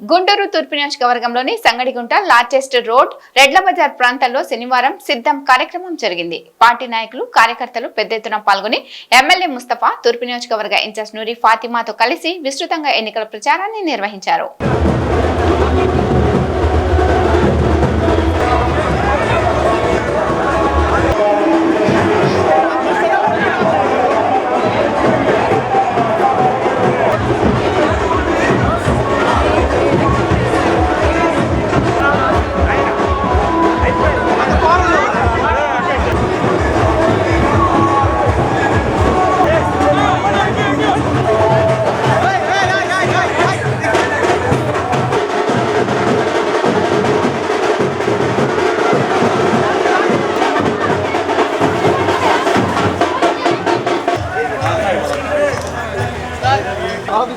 గుంటూరు తూర్పు నియోజకవర్గంలోని Sangadigunta largest road రెడ్ల బజార్ ప్రాంతాల్లో శనివారం సిద్ధం కార్యక్రమం జరిగింది. పార్టీ నాయకులు కార్యకర్తలు పెద్ద ఎత్తున పాల్గొని ఎమ్మెల్యే ముస్తఫా తూర్పు నియోజకవర్గ ఇన్ఛార్జ్ నూరి ఫాతిమాతో కలిసి విస్తృతంగా ఎన్నికల ప్రచారాన్ని నిర్వహించారు.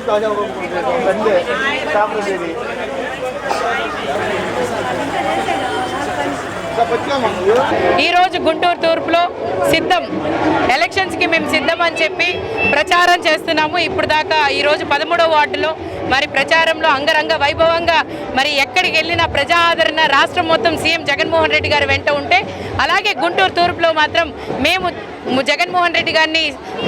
తాజా సండే ఈ రోజు గుంటూరు తూర్పులో సిద్ధం. ఎలక్షన్స్కి మేము సిద్ధం అని చెప్పి ప్రచారం చేస్తున్నాము. ఇప్పుడు దాకా ఈ రోజు పదమూడవ వార్డులో మరి ప్రచారంలో అంగరంగ వైభవంగా మరి ఎక్కడికి వెళ్ళినా ప్రజా ఆదరణ రాష్ట్రం మొత్తం సీఎం జగన్మోహన్ రెడ్డి గారు వెంట ఉంటే అలాగే గుంటూరు తూర్పులో మాత్రం మేము జగన్మోహన్ రెడ్డి గారిని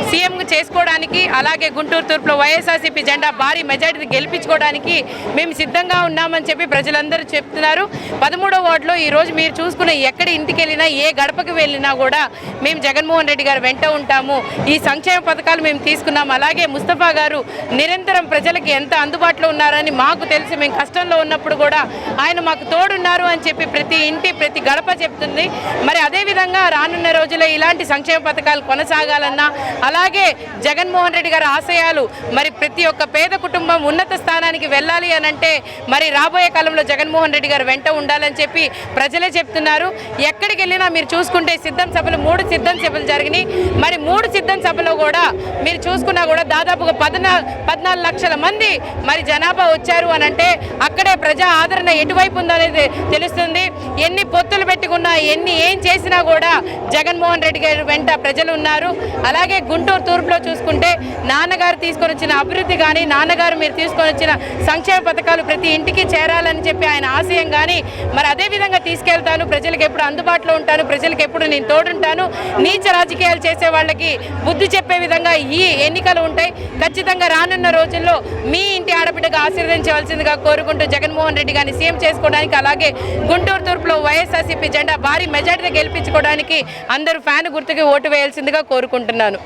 సీఎం చేసుకోవడానికి అలాగే గుంటూరు తూర్పులో వైఎస్ఆర్సీపీ జెండా భారీ మెజార్టీని గెలిపించుకోవడానికి మేము సిద్ధంగా ఉన్నామని చెప్పి ప్రజలందరూ చెప్తున్నారు. పదమూడో వార్డులో ఈరోజు మీరు చూసుకున్న ఎక్కడి ఇంటికి వెళ్ళినా ఏ గడపకి వెళ్ళినా కూడా మేము జగన్మోహన్ రెడ్డి గారు వెంట ఉంటాము. ఈ సంక్షేమ పథకాలు మేము తీసుకున్నాము అలాగే ముస్తఫా గారు నిరంతరం ప్రజలకి ఎంత అందుబాటులో ఉన్నారని మాకు తెలిసి మేము కష్టంలో ఉన్నప్పుడు కూడా ఆయన మాకు తోడున్నారు అని చెప్పి ప్రతి ఇంటి ప్రతి గడప చెప్తుంది. మరి అదేవిధంగా రానున్న రోజుల్లో ఇలాంటి సంక్షేమ పథకాలు కొనసాగాలన్నా అలాగే జగన్మోహన్ రెడ్డి గారి ఆశయాలు మరి ప్రతి ఒక్క పేద కుటుంబం ఉన్నత స్థానానికి వెళ్ళాలి అని అంటే మరి రాబోయే కాలంలో జగన్మోహన్ రెడ్డి గారు వెంట ఉండాలని చెప్పి ప్రజలే చెప్తున్నారు. ఎక్కడికి వెళ్ళినా మీరు చూసుకుంటే సిద్ధం సభలు మూడు సిద్ధం సభలు జరిగినాయి. మరి మూడు సిద్ధం సభలో కూడా మీరు చూసుకున్నా కూడా దాదాపుగా పద్నా పద్నాలుగు లక్షల మంది మరి జనాభా వచ్చారు అని అంటే అక్కడే ప్రజా ఆదరణ ఎటువైపు ఉందనేది తెలుస్తుంది. ఎన్ని పొత్తులు పెట్టుకున్నా ఎన్ని ఏం చేసినా కూడా జగన్మోహన్ రెడ్డి గారి వెంట ప్రజలు ఉన్నారు. అలాగే గుంటూరు తూర్పులో చూసుకుంటే నాన్నగారు తీసుకొని వచ్చిన అభివృద్ధి కానీ నాన్నగారు మీరు తీసుకొని వచ్చిన సంక్షేమ పథకాలు ప్రతి ఇంటికి చేరాలని చెప్పి ఆయన ఆశయం కానీ మరి అదే విధంగా తీసుకెళ్తాను. ప్రజలకు ఎప్పుడు అందుబాటులో ఉంటాను. ప్రజలకు ఎప్పుడు నేను తోడుంటాను. నీచ రాజకీయాలు చేసే వాళ్ళకి బుద్ధి చెప్పే విధంగా ఈ ఎన్నికలు ఉంటాయి. ఖచ్చితంగా రానున్న రోజుల్లో మీ ఇంటి ఆడబిడ్డగా ఆశీర్వదించవలసిందిగా కోరుకుంటూ జగన్మోహన్ రెడ్డి గారిని సీఎం చేసుకోవడానికి అలాగే గుంటూరు తూర్పులో వైఎస్ఆర్సీపీ జెండా భారీ మెజార్టీగా గెలిపించుకోవడానికి అందరూ ఫ్యాన్ గుర్తుకి ఓటు వేయాల్సిందిగా కోరుకుంటున్నాను.